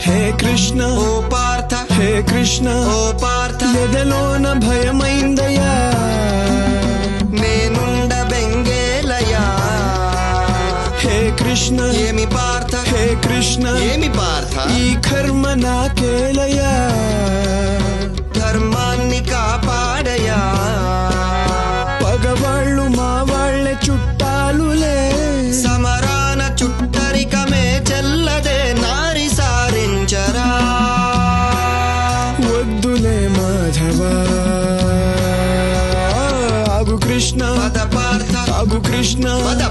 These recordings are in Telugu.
హే కృష్ణ ఓ పార్థ హే కృష్ణ ఓ పార్థ. ఎదలోన భయమైందయ్యా. నేనుండ బెంగేలయా హే కృష్ణ ఏమి పార్థ? హే కృష్ణ ఏమి పార్థ? ఈ కర్మ నాకేలయ్యా. ఆగు కృష్ణ పద పార్థ ఆగు కృష్ణ పద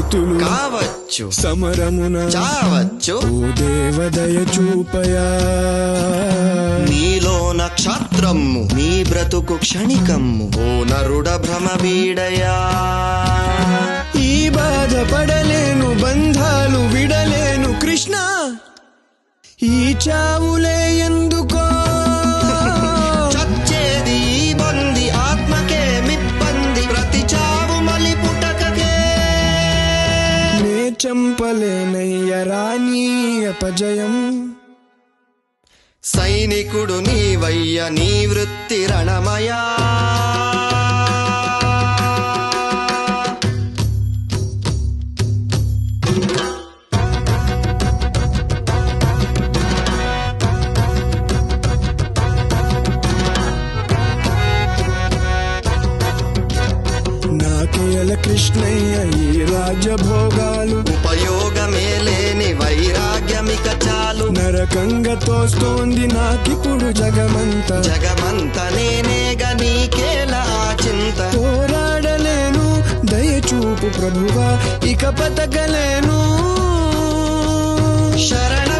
స్నేహితులు కావచ్చు. సమరమున చావచ్చు ఓ దేవదయ చూపయా. నీలో నక్షత్రము నీ బ్రతుకు క్షణికమ్ము ఓ నరుడ భ్రమ వీడయా. ఈ బాధపడలేను బంధాలు విడలేను కృష్ణ. ఈ చావులే నే చంపలేనయ్య రాణి అపజయం. సైనికుడు నీవయ్య నీ వృత్తి రణమయా. నాకేల కృష్ణయ్య ఈ రాజభోగాలు ఉపయోగమే లేని వైరాగ్యమిక చాలు. నరకంగా తోస్తోంది నాకిప్పుడు జగమంతా. జగమంత నేనేగ నీకేలా చింత? పోరాడలేను దయచూపు ప్రభువా ఇక బతకలేను. శరణమ్ము